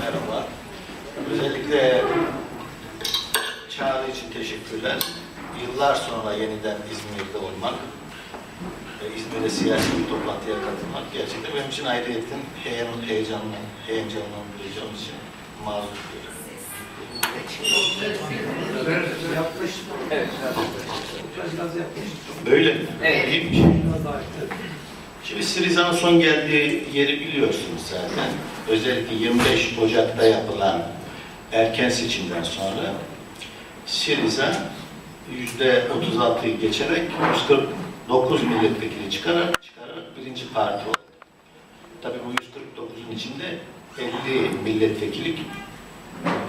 Merhaba. Özellikle çağrı için teşekkürler. Yıllar sonra yeniden İzmir'de olmak ve İzmir'de siyasi bir toplantıya katılmak gerçekten benim için ayrıyetten heyecan, heyecanlı, heyecanlandırıcı onun için mazur. Yapmış. Evet. Böyle mi? Evet. İyiymiş. Şimdi Siriza'nın son geldiği yeri biliyorsunuz zaten. Özellikle 25 Ocak'ta yapılan erken seçimden sonra Siriza %36'yı geçerek 149 milletvekili çıkarak, çıkarak birinci parti oldu. Tabii bu 149'un içinde 50 milletvekillik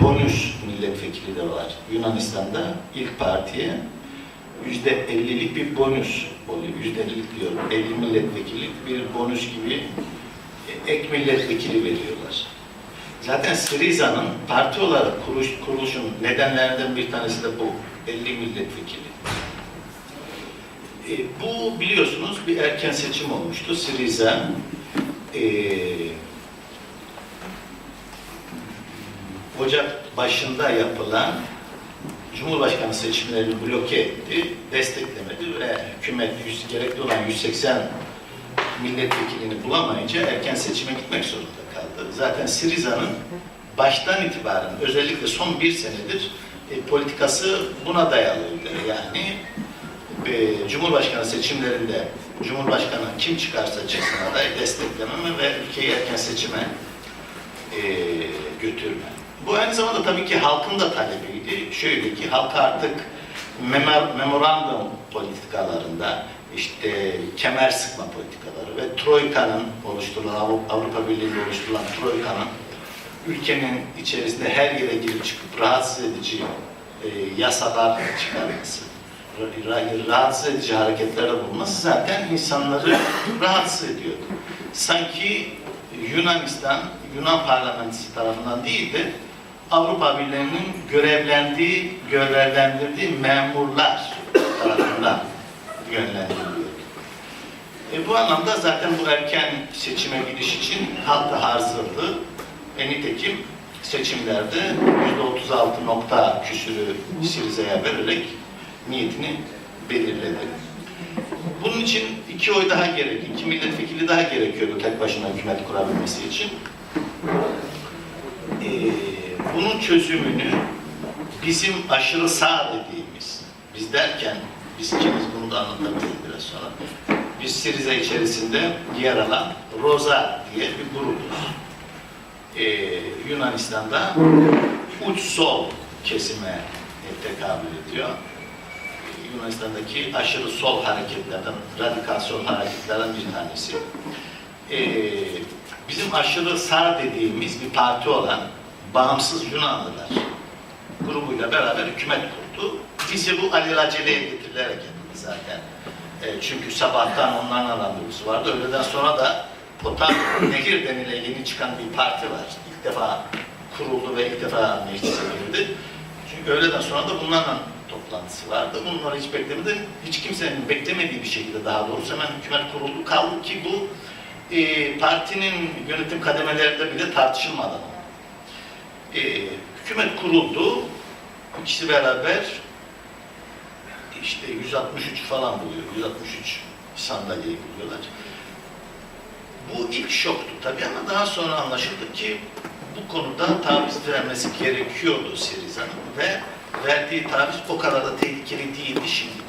bonus milletvekili de var. Yunanistan'da ilk partiye yüzde ellilik bir bonus oluyor. Yüzde ellilik diyorum. 50 milletvekillik bir bonus gibi e, ek milletvekili veriyorlar. Zaten Siriza'nın parti olarak kuruş, kuruluşun nedenlerinden bir tanesi de bu. 50 milletvekili. E, bu biliyorsunuz bir erken seçim olmuştu. Siriza e, Ocak başında yapılan Cumhurbaşkanı seçimlerini bloke etti, desteklemedi ve hükümet gerekli olan 180 milletvekilini bulamayınca erken seçime gitmek zorunda kaldı. Zaten Siriza'nın baştan itibaren özellikle son bir senedir e, politikası buna dayalıydı. Yani e, Cumhurbaşkanı seçimlerinde Cumhurbaşkanı kim çıkarsa çıksın aday desteklememe ve ülkeyi erken seçime e, götürme. Bu aynı zamanda tabii ki halkın da talebiydi. Şöyle ki halk artık memor- memorandum politikalarında işte kemer sıkma politikaları ve Troika'nın oluşturulan Avru- Avrupa Birliği'nde oluşturulan Troika'nın ülkenin içerisinde her yere girip çıkıp rahatsız edici e, yasalar çıkarması, ra- rahatsız edici hareketlerde bulunması zaten insanları rahatsız ediyordu. Sanki Yunanistan, Yunan parlamentosu tarafından değil de Avrupa Birliği'nin görevlendiği, görevlendirdiği memurlar tarafından yönlendiriliyor. E bu anlamda zaten bu erken seçime gidiş için halk da hazırdı. E nitekim seçimlerde %36 nokta küsürü Siriza'ya vererek niyetini belirledi. Bunun için iki oy daha gerek, iki milletvekili daha gerekiyordu tek başına hükümet kurabilmesi için. Ee, bunun çözümünü bizim aşırı sağ dediğimiz, biz derken, biz ikimiz bunu da anlatabiliriz biraz sonra. Biz Siriza içerisinde yer alan Roza diye bir grubuz. Ee, Yunanistan'da uç sol kesime tekabül ediyor. Yunanistan'daki aşırı sol hareketlerden, radikal sol hareketlerden bir tanesi. Ee, bizim aşırı sağ dediğimiz bir parti olan Bağımsız Yunanlılar grubuyla beraber hükümet kurdu. Bizi bu alelaceleye getirilerek yapıldı zaten. Ee, çünkü sabahtan onların randevusu vardı. Öğleden sonra da Potan Nehir denilen yeni çıkan bir parti var. İlk defa kuruldu ve ilk defa meclise girdi. Çünkü öğleden sonra da bunlarla toplantısı vardı. Bunları hiç beklemedi. Hiç kimsenin beklemediği bir şekilde daha doğrusu hemen hükümet kuruldu. Kaldı ki bu e, partinin yönetim kademelerinde bile tartışılmadan e, hükümet kuruldu. İkisi beraber işte 163 falan buluyor. 163 sandalyeyi buluyorlar. Bu ilk şoktu tabii ama daha sonra anlaşıldı ki bu konuda taviz vermesi gerekiyordu Siriza'nın ve verdiği taviz o kadar da tehlikeli değildi şimdilik.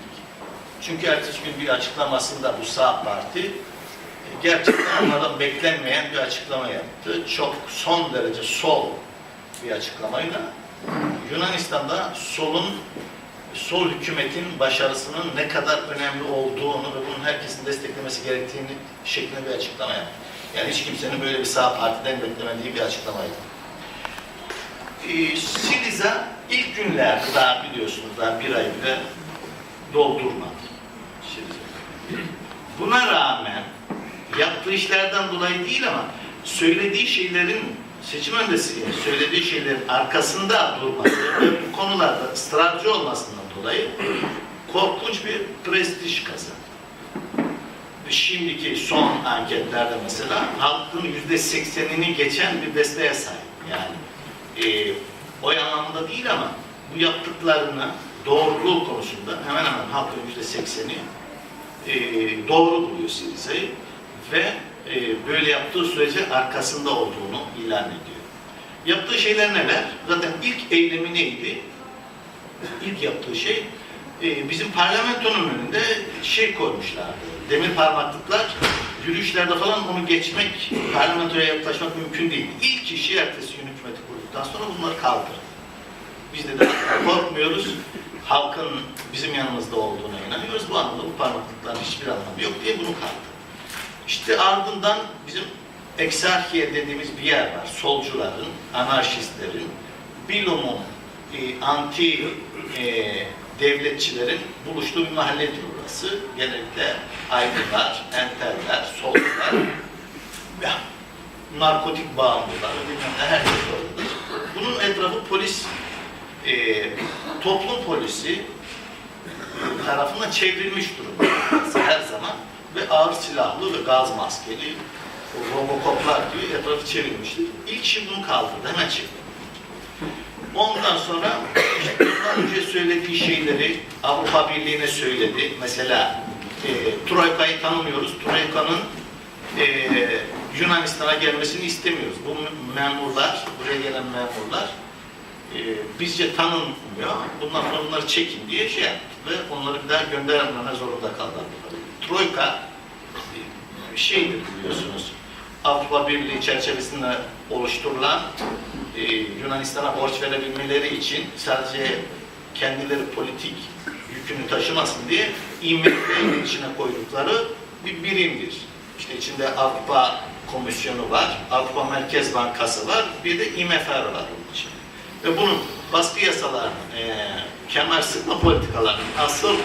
Çünkü ertesi gün bir açıklamasında bu sağ parti e, gerçekten onlardan beklenmeyen bir açıklama yaptı. Çok son derece sol bir açıklamayla Yunanistan'da solun sol hükümetin başarısının ne kadar önemli olduğunu ve bunun herkesin desteklemesi gerektiğini şeklinde bir açıklama yaptı. Yani hiç kimsenin böyle bir sağ partiden beklemediği bir açıklamaydı. Ee, Siriza ilk günlerde daha biliyorsunuz daha bir ay bile doldurmadı. Siriza. Buna rağmen yaptığı işlerden dolayı değil ama söylediği şeylerin seçim öncesi söylediği şeylerin arkasında durması ve bu konularda ısrarcı olmasından dolayı korkunç bir prestij kazandı. şimdiki son anketlerde mesela halkın yüzde seksenini geçen bir desteğe sahip. Yani e, oy anlamında değil ama bu yaptıklarını doğruluğu konusunda hemen hemen halkın yüzde sekseni e, doğru buluyor Siriza'yı ve e, böyle yaptığı sürece arkasında olduğunu ilan ediyor. Yaptığı şeyler neler? Zaten ilk eylemi neydi? İlk yaptığı şey e, bizim parlamentonun önünde şey koymuşlardı. Demir parmaklıklar yürüyüşlerde falan onu geçmek, parlamentoya yaklaşmak mümkün değil. İlk işi ertesi gün hükümeti kurduktan sonra bunları kaldırdı. Biz de dedik, korkmuyoruz. Halkın bizim yanımızda olduğuna inanıyoruz. Bu anlamda bu parmaklıkların hiçbir anlamı yok diye bunu kaldırdı. İşte ardından bizim Eksarkiye dediğimiz bir yer var. Solcuların, anarşistlerin, Bilum'un e, anti e, devletçilerin buluştuğu bir mahalledir burası. Genellikle aydınlar, enteller, solcular, ve narkotik bağımlılar, ne herkes oradadır. Bunun etrafı polis, e, toplum polisi tarafından çevrilmiş durumda her zaman ve ağır silahlı ve gaz maskeli robokoplar gibi etrafı çevirmiştir. İlk işi bunu kaldırdı, hemen çekti. Ondan sonra bundan önce söylediği şeyleri Avrupa Birliği'ne söyledi. Mesela e, Troika'yı tanımıyoruz. Troika'nın e, Yunanistan'a gelmesini istemiyoruz. Bu memurlar, buraya gelen memurlar e, bizce tanınmıyor. Bundan sonra bunları çekin diye şey yaptı ve onları bir daha göndermeme zorunda kaldılar. Troika şeydir biliyorsunuz. Avrupa Birliği çerçevesinde oluşturulan e, Yunanistan'a borç verebilmeleri için sadece kendileri politik yükünü taşımasın diye IMF'nin içine koydukları bir birimdir. İşte içinde Avrupa Komisyonu var, Avrupa Merkez Bankası var, bir de IMF var onun için. Ve bunun baskı yasalarının, e, kemer sıkma politikalarının asıl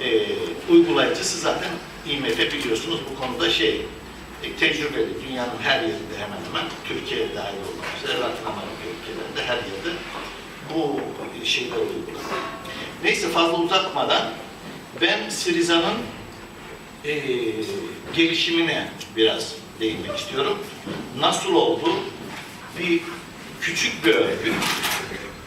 e, uygulayıcısı zaten IMF biliyorsunuz bu konuda şey e, tecrübeli dünyanın her yerinde hemen hemen Türkiye dahil olmak üzere Latin Amerika ülkelerinde her yerde bu şeyler uygulanıyor. Neyse fazla uzatmadan ben Siriza'nın e, gelişimine biraz değinmek istiyorum. Nasıl oldu? Bir küçük bir örgüt,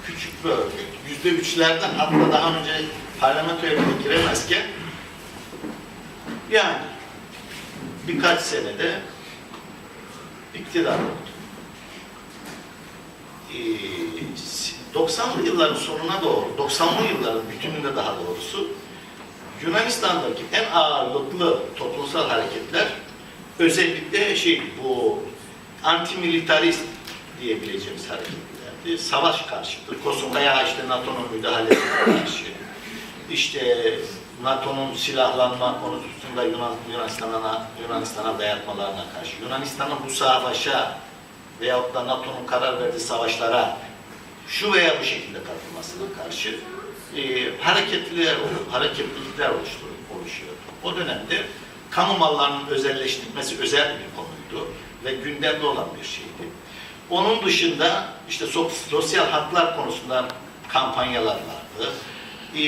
küçük bir örgüt, yüzde üçlerden hatta daha önce parlamentoya bile giremezken yani birkaç senede iktidar oldu. Ee, 90'lı yılların sonuna doğru, 90'lı yılların bütününde daha doğrusu Yunanistan'daki en ağırlıklı toplumsal hareketler özellikle şey bu antimilitarist diyebileceğimiz hareketlerdi. Savaş karşıtı. Kosova'ya işte NATO'nun müdahalesine karşı. İşte NATO'nun silahlanma konusunda Yunan, Yunanistan'a Yunanistan'a dayatmalarına karşı. Yunanistan'ın bu savaşa veyahut da NATO'nun karar verdiği savaşlara şu veya bu şekilde katılmasına karşı e, hareketliler, hareketlilikler oluşuyor. O dönemde kamu mallarının özelleştirilmesi özel bir konuydu ve gündemde olan bir şeydi. Onun dışında işte so- sosyal haklar konusunda kampanyalar vardı. Ee,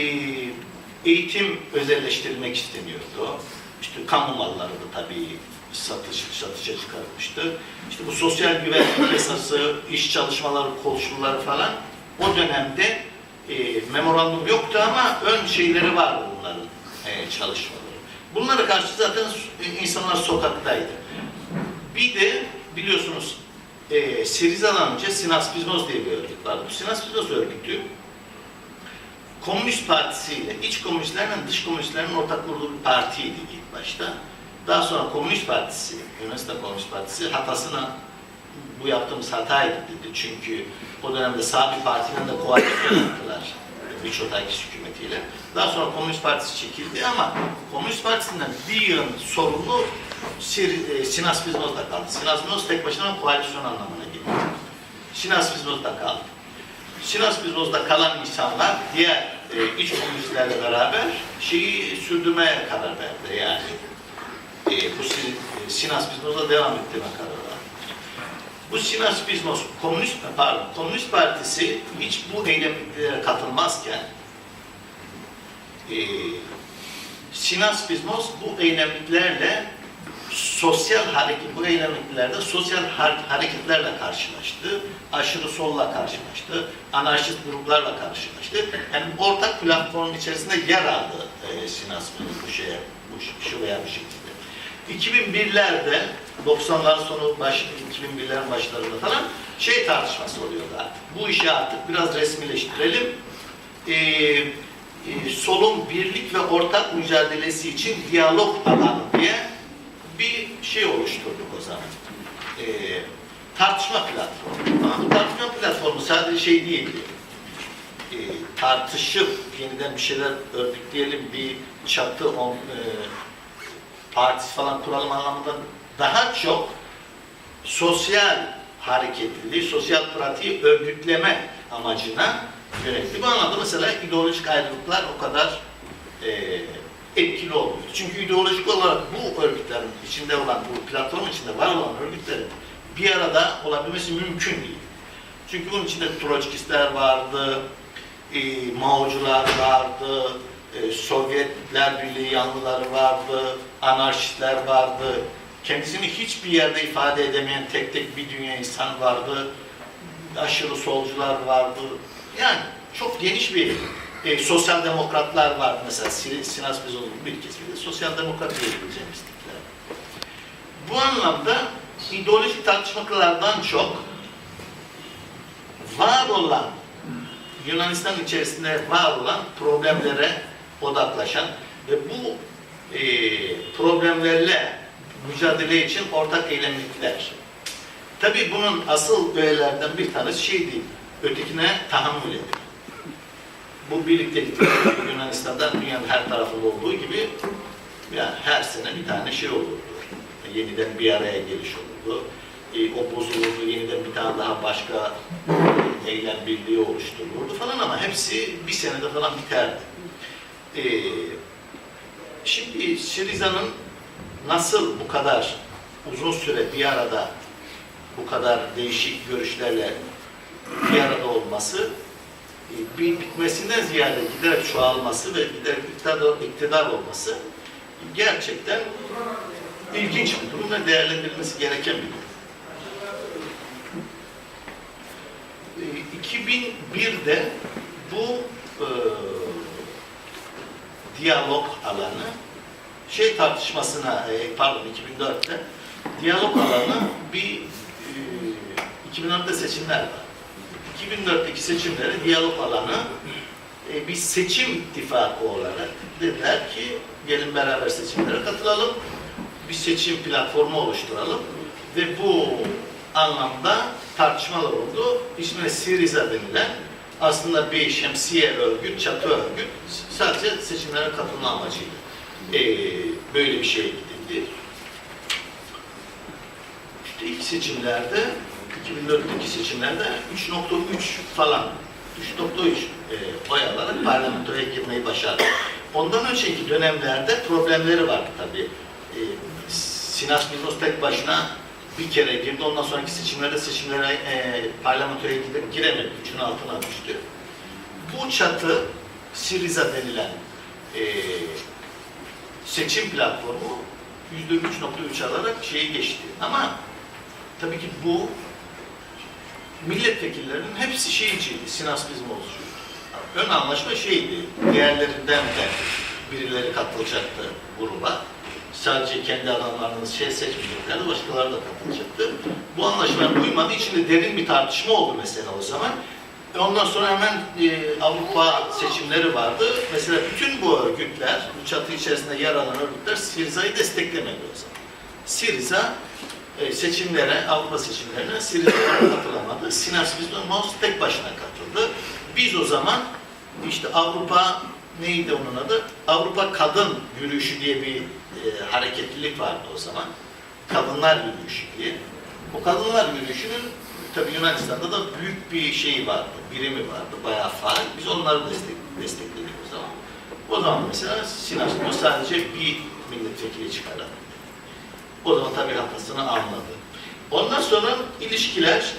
eğitim özelleştirilmek isteniyordu. İşte kamu malları da tabii satış, satışa çıkarılmıştı. İşte bu sosyal güvenlik yasası, iş çalışmaları, koşulları falan o dönemde e, memorandum yoktu ama ön şeyleri vardı bunların e, çalışmaları. Bunlara karşı zaten insanlar sokaktaydı. Bir de biliyorsunuz e, Siriza'dan önce Sinaspizmoz diye bir örgüt vardı. Bu Sinaspizmoz örgütü Komünist Partisi ile iç komünistlerle dış komünistlerin ortak kurduğu bir partiydi ilk başta. Daha sonra Komünist Partisi, Yunanistan Komünist Partisi hatasına bu yaptığımız hataydı dedi. Çünkü o dönemde sağ bir partinin de koalisyon yaptılar. Miçotakis hükümetiyle. Daha sonra Komünist Partisi çekildi ama Komünist Partisi'nden bir yığın sorumlu e, Sinas Bizmoz'da kaldı. Sinas Bizmoz tek başına koalisyon anlamına geliyor. Sinas Bizmoz'da kaldı. Sinas Bizmoz'da kalan insanlar diğer e, iç komünistlerle beraber şeyi sürdürmeye karar verdi yani. E, bu e, Sinas Bizmoz'da devam ettirme kararı verdi. Bu Sinas Bizmos Komünist pardon, Komünist Partisi hiç bu eylemlere katılmazken e, Sinas Bizmos bu eylemliklerle sosyal hareket, bu eylemliklerde sosyal har- hareketlerle karşılaştı. Aşırı solla karşılaştı. Anarşist gruplarla karşılaştı. Yani ortak platform içerisinde yer aldı e, Sinas Bizmos bu şeye, bu, şu veya bu şekilde. 2001'lerde 90'ların sonu baş 2001'lerin başlarında falan şey tartışması oluyordu artık. Bu işi artık biraz resmileştirelim. Ee, e, solun birlik ve ortak mücadelesi için diyalog alanı diye bir şey oluşturduk o zaman. Ee, tartışma platformu. Ama bu tartışma platformu sadece şey değildi. Ee, tartışıp yeniden bir şeyler örgütleyelim, bir çatı on, e, partisi falan kuralım anlamında daha çok sosyal hareketliliği, sosyal pratiği örgütleme amacına yönelikti. Bu anlamda mesela ideolojik ayrılıklar o kadar e, etkili olmuyor. Çünkü ideolojik olarak bu örgütlerin içinde olan, bu platform içinde var olan örgütlerin bir arada olabilmesi mümkün değil. Çünkü bunun içinde Troçkistler vardı, e, Maocular vardı, e, Sovyetler Birliği yanlıları vardı, anarşistler vardı. Kendisini hiçbir yerde ifade edemeyen tek tek bir dünya insan vardı. Aşırı solcular vardı. Yani çok geniş bir e, sosyal demokratlar vardı mesela Sin- Sinas Bezoğlu'nun bir kesimde sosyal demokrat diyebileceğimiz tipler. Bu anlamda ideolojik tartışmalardan çok var olan Yunanistan içerisinde var olan problemlere odaklaşan ve bu e, problemlerle mücadele için ortak eylemlikler. Tabii bunun asıl öğelerden bir tanesi şey değil, ötekine tahammül edin. Bu birliktelik Yunanistan'da dünyanın her tarafında olduğu gibi yani her sene bir tane şey olurdu. Yeniden bir araya geliş olurdu. E, o bozulurdu, yeniden bir tane daha başka e, eylem birliği oluşturulurdu falan ama hepsi bir senede falan biterdi. E, şimdi Siriza'nın nasıl bu kadar uzun süre bir arada bu kadar değişik görüşlerle bir arada olması e, bir bitmesinden ziyade giderek çoğalması ve giderek iktidar, iktidar olması gerçekten ilginç bir durum ve değerlendirilmesi gereken bir durum. E, 2001'de bu e, diyalog alanı şey tartışmasına, e, pardon 2004'te diyalog alanı bir e, 2004'te seçimler var. 2004'teki seçimleri diyalog alanı e, bir seçim ittifakı olarak dediler ki gelin beraber seçimlere katılalım. Bir seçim platformu oluşturalım ve bu anlamda tartışmalar oldu. İsmine Siriza denilen aslında bir şemsiye örgüt, çatı örgüt sadece seçimlere katılma amacıyla e, böyle bir şey gidildi. İşte ilk seçimlerde 2004'teki seçimlerde 3.3 falan 3.3 e, oy alarak parlamentoya girmeyi başardı. Ondan önceki dönemlerde problemleri vardı tabii. E, Sinas Miznos tek başına bir kere girdi. Ondan sonraki seçimlerde seçimlere e, parlamentoya gidip giremedi. Üçün altına düştü. Bu çatı Siriza denilen e, seçim platformu %3.3 alarak şeyi geçti. Ama tabii ki bu milletvekillerinin hepsi şeyciydi, Sinas Bizmozcuydu. Ön anlaşma şeydi, diğerlerinden de birileri katılacaktı gruba. Sadece kendi adamlarını şey seçmeyeceklerdi, başkaları da katılacaktı. Bu anlaşmaya uymadığı için de derin bir tartışma oldu mesela o zaman. Ondan sonra hemen e, Avrupa seçimleri vardı. Mesela bütün bu örgütler, bu çatı içerisinde yer alan örgütler Siriza'yı desteklemedi o zaman. Siriza e, seçimlere, Avrupa seçimlerine Siriza'ya katılamadı. Sinas Bizmos tek başına katıldı. Biz o zaman işte Avrupa neydi onun adı? Avrupa Kadın Yürüyüşü diye bir e, hareketlilik vardı o zaman. Kadınlar Yürüyüşü diye. O Kadınlar Yürüyüşü'nün tabii Yunanistan'da da büyük bir şey vardı, birimi vardı, bayağı faal. Biz onları destek, destekledik o zaman. O zaman mesela Sinas Bizmos sadece bir milletvekili çıkardı. O zaman tabii hatasını anladı. Ondan sonra ilişkiler,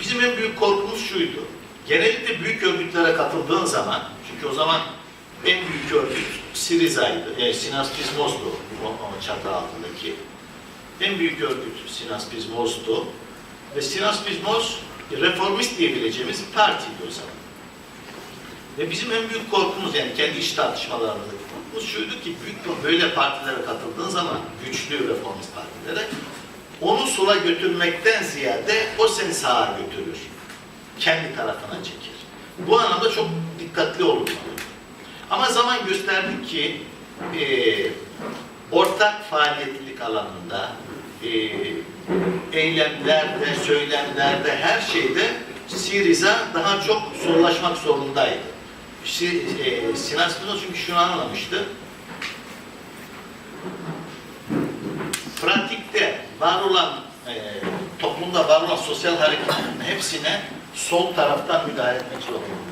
bizim en büyük korkumuz şuydu. Genellikle büyük örgütlere katıldığın zaman, çünkü o zaman en büyük örgüt Siriza'ydı, e, Sinaspizmoz'du o çatı altındaki. En büyük örgüt Sinaspizmoz'du. Ve Sinaspizmoz reformist diyebileceğimiz bir partiydi o zaman. Ve bizim en büyük korkumuz yani kendi iç tartışmalarımızdaki korkumuz şuydu ki büyük böyle partilere katıldığın zaman güçlü reformist partilere onu sola götürmekten ziyade o seni sağa götürür. Kendi tarafına çekir. Bu anlamda çok dikkatli olunmalı. Ama zaman gösterdi ki e, ortak faaliyetlilik alanında e, eylemlerde, söylemlerde, her şeyde Siriza daha çok sollaşmak zorundaydı. Si, e, Sinan Spinoza çünkü şunu anlamıştı. Pratikte var olan, e, toplumda var olan sosyal hareketlerin hepsine sol taraftan müdahale etmek var.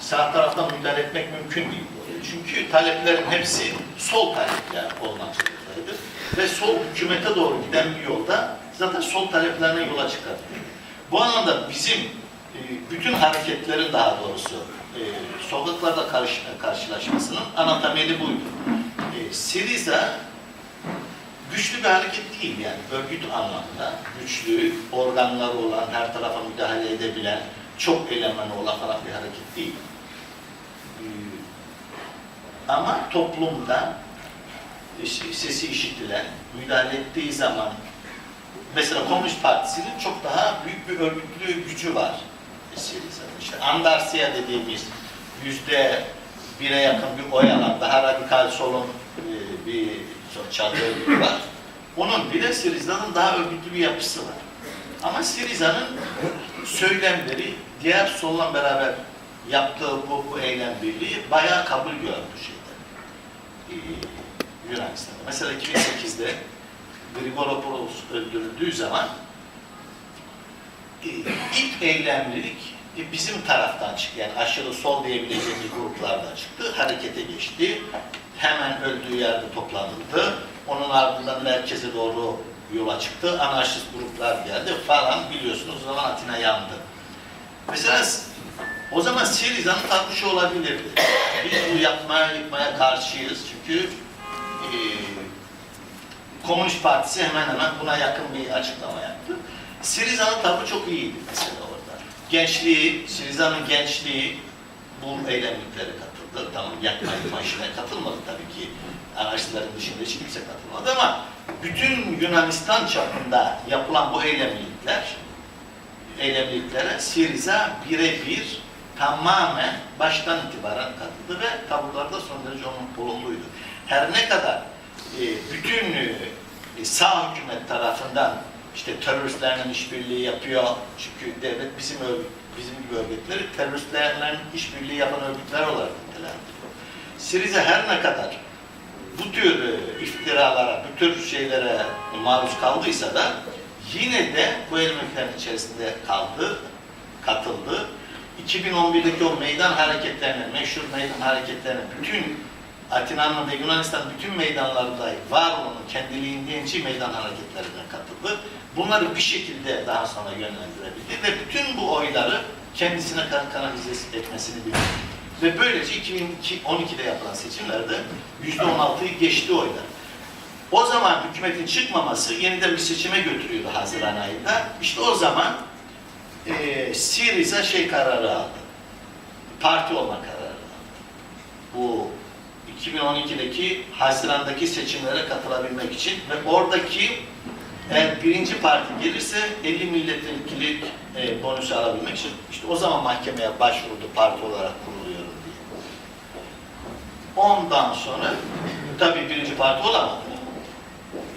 Sağ taraftan müdahale etmek mümkün değil. Çünkü taleplerin hepsi sol talepler olmak zorundaydı. Ve sol hükümete doğru giden bir yolda zaten sol taleplerine yola çıkartıyor. Bu anlamda bizim e, bütün hareketlerin daha doğrusu e, sokaklarda karşı, karşılaşmasının ana temeli buydu. E, Siriza güçlü bir hareket değil yani örgüt anlamda güçlü, organları olan, her tarafa müdahale edebilen, çok elemanı olan falan bir hareket değil. Ee, Ama toplumda sesi işitilen, müdahale ettiği zaman mesela Komünist Partisi'nin çok daha büyük bir örgütlü gücü var. İşte Andarsiya dediğimiz yüzde bire yakın bir oy alan daha radikal solun e, bir örgütü var. Onun bile Siriza'nın daha örgütlü bir yapısı var. Ama Siriza'nın söylemleri diğer solla beraber yaptığı bu, bu eylem birliği bayağı kabul gördü şeyde. Ee, Yunanistan'da. Mesela 2008'de Grigoropoulos öldürüldüğü zaman e, ilk eylemlilik e, bizim taraftan çıktı. Yani aşırı sol diyebileceğimiz gruplardan çıktı. Harekete geçti. Hemen öldüğü yerde toplanıldı. Onun ardından merkeze doğru yola çıktı. Anarşist gruplar geldi falan biliyorsunuz o zaman Atina yandı. Mesela o zaman Siriza'nın takmış olabilirdi. Biz bu yapmaya, yıkmaya karşıyız çünkü e, Komünist Partisi hemen hemen buna yakın bir açıklama yaptı. Siriza'nın tavrı çok iyiydi mesela orada. Gençliği, Siriza'nın gençliği bu eylemliklere katıldı. Tamam yakma yıkma işine katılmadı tabii ki. Anarşistlerin dışında hiç kimse katılmadı ama bütün Yunanistan çapında yapılan bu eylemlilikler eylemliliklere Siriza birebir tamamen baştan itibaren katıldı ve tavırları son derece onun olumluydu. Her ne kadar e, bütün e, sağ hükümet tarafından işte teröristlerle işbirliği yapıyor. Çünkü devlet bizim örgüt, bizim gibi örgütleri teröristlerle işbirliği yapan örgütler olarak nitelendiriyor. Siriza her ne kadar bu tür e, iftiralara, bu tür şeylere maruz kaldıysa da yine de bu eylemlerin içerisinde kaldı, katıldı. 2011'deki o meydan hareketlerine, meşhur meydan hareketlerine bütün Atina'nın ve Yunanistan bütün meydanlarında var olan kendiliğindenci meydan hareketlerine katıldı. Bunları bir şekilde daha sonra yönlendirebildi ve bütün bu oyları kendisine kan kanalize etmesini bildi. Ve böylece 2012'de yapılan seçimlerde %16'yı geçti oylar. O zaman hükümetin çıkmaması yeniden bir seçime götürüyordu Haziran ayında. İşte o zaman e, Siriza şey kararı aldı. Parti olma kararı aldı. Bu 2012'deki Haziran'daki seçimlere katılabilmek için ve oradaki eğer birinci parti gelirse 50 milletvekillik e, bonusu alabilmek için işte o zaman mahkemeye başvurdu parti olarak diye. Ondan sonra tabii birinci parti olamadı.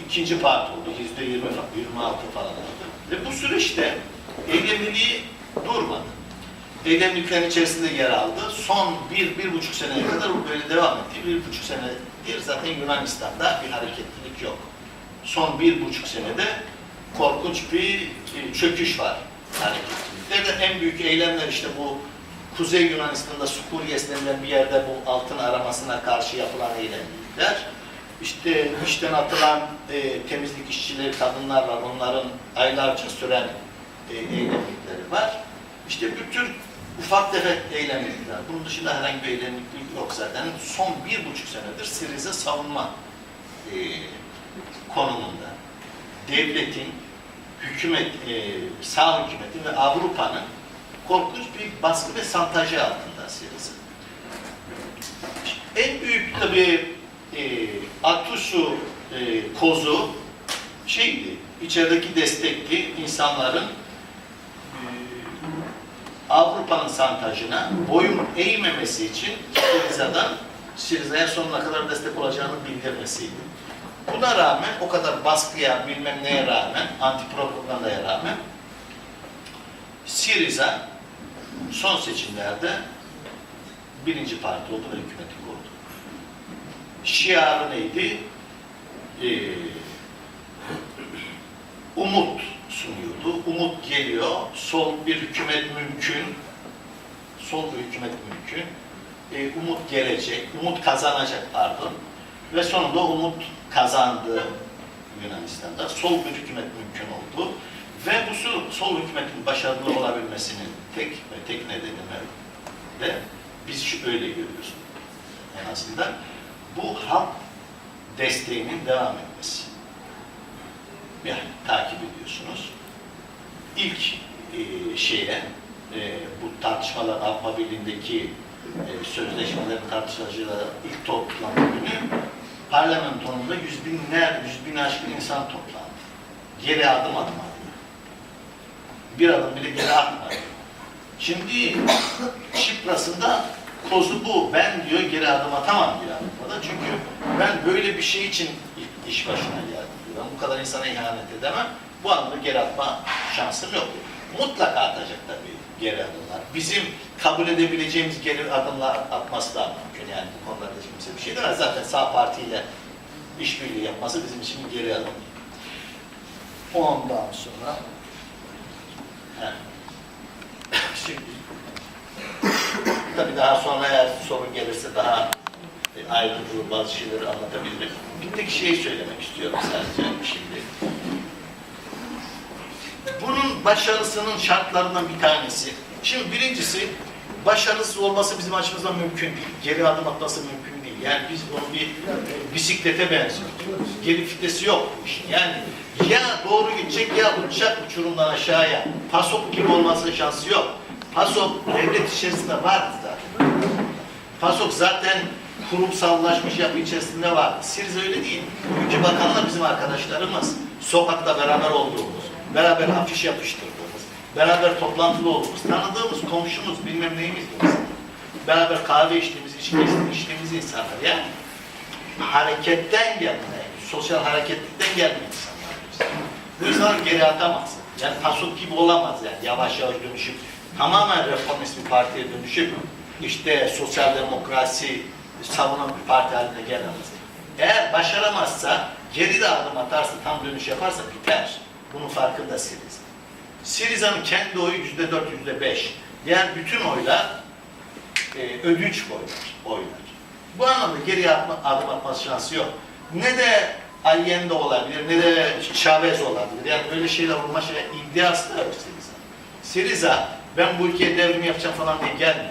İkinci parti oldu. Yüzde 20, 26 falan oldu. Ve bu süreçte eylemliliği durmadı. Eylemliliklerin içerisinde yer aldı. Son bir, bir buçuk seneye kadar bu böyle devam etti. Bir buçuk senedir zaten Yunanistan'da bir hareketlilik yok. Son bir buçuk senede korkunç bir e, çöküş var hareketlilikte de en büyük eylemler işte bu Kuzey Yunanistan'da Sukuryes denilen bir yerde bu altın aramasına karşı yapılan eylemlilikler. İşte işten atılan e, temizlik işçileri, kadınlar var. Onların aylarca süren e, eylemlikleri var. İşte bu tür ufak tefek eylemlikler. Bunun dışında herhangi bir eylemliklik yok zaten. Son bir buçuk senedir Sirize savunma e, konumunda. Devletin, hükümet, e, sağ hükümetin ve Avrupa'nın korkunç bir baskı ve santajı altında Sirize. En büyük tabii e, Atusu e, kozu şeydi, içerideki destekli insanların e, Avrupa'nın santajına boyun eğmemesi için Siriza'dan Siriza'ya sonuna kadar destek olacağını bildirmesiydi. Buna rağmen o kadar baskıya bilmem neye rağmen, antipropagandaya rağmen Siriza son seçimlerde birinci parti oldu ve hükümeti kurdu. Şiarı neydi? Ee, umut sunuyordu. Umut geliyor. Sol bir hükümet mümkün. Sol bir hükümet mümkün. Ee, umut gelecek. Umut kazanacak pardon. Ve sonunda umut kazandı Yunanistan'da. Sol bir hükümet mümkün oldu. Ve bu sol- hükümetin başarılı olabilmesinin tek ve tek nedeni de biz öyle görüyoruz en azından. Bu halk desteğinin devam etmesi. Yani takip ediyorsunuz. İlk e, şeye, e, bu tartışmalar Avrupa Birliği'ndeki e, sözleşmelerin tartışılacağı ilk toplantı günü parlamentonunda yüz binler, yüz bin aşkın insan toplandı. Geri adım atmadı. Bir adım bile geri atmadı. Şimdi Çipras'ında kozu bu. Ben diyor geri adım atamam diyor Avrupa'da. Çünkü ben böyle bir şey için iş başına geldim diyor. Ben bu kadar insana ihanet edemem. Bu anlamda geri atma şansım yok. Mutlaka atacak tabii geri adımlar. Bizim kabul edebileceğimiz geri adımlar atması da mümkün. Yani bu konularda kimse bir şey demez. Zaten sağ partiyle işbirliği yapması bizim için bir geri adım. Ondan sonra Şimdi tabii daha sonra eğer sorun gelirse daha e, ayrıntılı bazı şeyleri anlatabilirim. Bir tek şey söylemek istiyorum sadece şimdi. Bunun başarısının şartlarından bir tanesi. Şimdi birincisi başarısız olması bizim açımızdan mümkün değil. Geri adım atması mümkün. Yani biz bunu bir bisiklete benziyoruz. Geri vitesi yok. Yani ya doğru gidecek ya uçacak uçurumdan aşağıya. Pasok gibi olmasının şansı yok. Pasok devlet içerisinde var zaten. Pasok zaten kurumsallaşmış yapı içerisinde var. Siriz öyle değil. Ülke Bakanı'la bizim arkadaşlarımız, sokakta beraber olduğumuz, beraber afiş yapıştırdığımız, beraber toplantılı olduğumuz, tanıdığımız, komşumuz, bilmem neyimiz biz. Beraber kahve içtiğimiz, içki içtiğimiz insanlar. Yani hareketten gelme, sosyal hareketlikten gelme insanlar. Bu insanlar geri atamaz. Yani pasok gibi olamaz yani yavaş yavaş dönüşüp tamamen reformist bir partiye dönüşüp işte sosyal demokrasi savunan bir parti haline gelemez. Eğer başaramazsa, geri de adım atarsa, tam dönüş yaparsa biter. Bunun farkında Siriza. Siriza'nın kendi oyu yüzde dört, yüzde beş. Diğer bütün oylar e, ödünç oylar, oylar. Bu anlamda geri atma, adım atması şansı yok. Ne de Allende olabilir, ne de Chavez olabilir. Yani böyle şeyler olma şey iddiası da yok Siriza. Siriza, ben bu ülkeye devrim yapacağım falan diye gelmedi.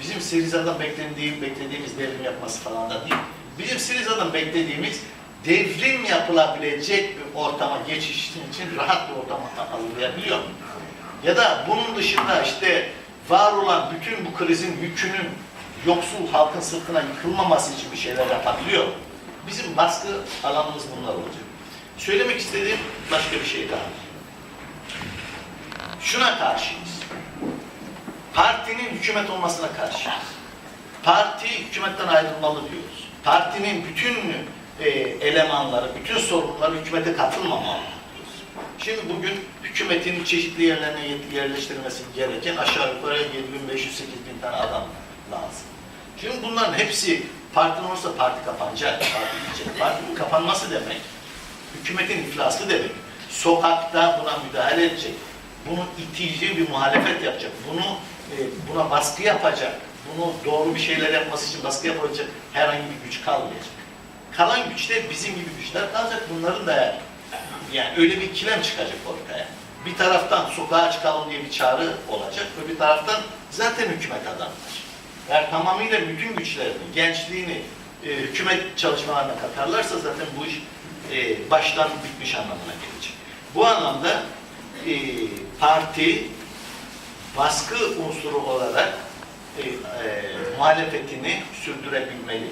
Bizim Siriza'dan beklediğim, beklediğimiz devrim yapması falan da değil. Bizim Siriza'dan beklediğimiz devrim yapılabilecek bir ortama geçiş için rahat bir ortam hazırlayabiliyor. Ya da bunun dışında işte var olan bütün bu krizin yükünün yoksul halkın sırtına yıkılmaması için bir şeyler yapabiliyor. Bizim baskı alanımız bunlar olacak. Söylemek istediğim başka bir şey daha. Şuna karşıyız. Partinin hükümet olmasına karşı. Parti hükümetten ayrılmalı diyoruz. Partinin bütün e, elemanları, bütün sorumluları hükümete katılmamalı. Şimdi bugün hükümetin çeşitli yerlerine yerleştirilmesi gereken aşağı yukarı 7500-8000 tane adam lazım. Şimdi bunların hepsi parti olursa parti kapanacak, parti gidecek. Partinin kapanması demek, hükümetin iflası demek. Sokakta buna müdahale edecek. Bunu itici bir muhalefet yapacak. Bunu e, buna baskı yapacak. Bunu doğru bir şeyler yapması için baskı yapacak herhangi bir güç kalmayacak. Kalan güç de bizim gibi güçler kalacak. Bunların da yani öyle bir ikilem çıkacak ortaya. bir taraftan sokağa çıkalım diye bir çağrı olacak bir taraftan zaten hükümet adamlar. Eğer tamamıyla bütün güçlerini, gençliğini e, hükümet çalışmalarına katarlarsa zaten bu iş e, baştan bitmiş anlamına gelecek. Bu anlamda e, parti baskı unsuru olarak e, e, muhalefetini sürdürebilmeli.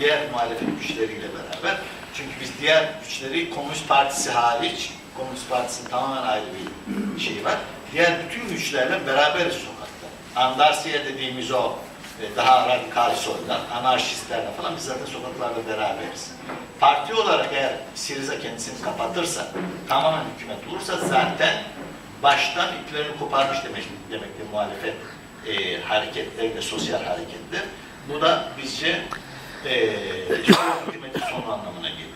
Diğer muhalefet güçleriyle beraber. Çünkü biz diğer güçleri Komünist Partisi hariç, Komünist Partisi'nin tamamen ayrı bir şeyi var. Diğer bütün güçlerle beraberiz sokakta. Andarsiye dediğimiz o e, daha radikal soylar, anarşistlerle falan biz zaten sokaklarda beraberiz. Parti olarak eğer Siriza kendisini kapatırsa, tamamen hükümet olursa zaten baştan iplerini koparmış demek, demektir muhalefet e, hareketleri ve sosyal hareketler. Bu da bizce e, hükümetin sonu anlamına geliyor.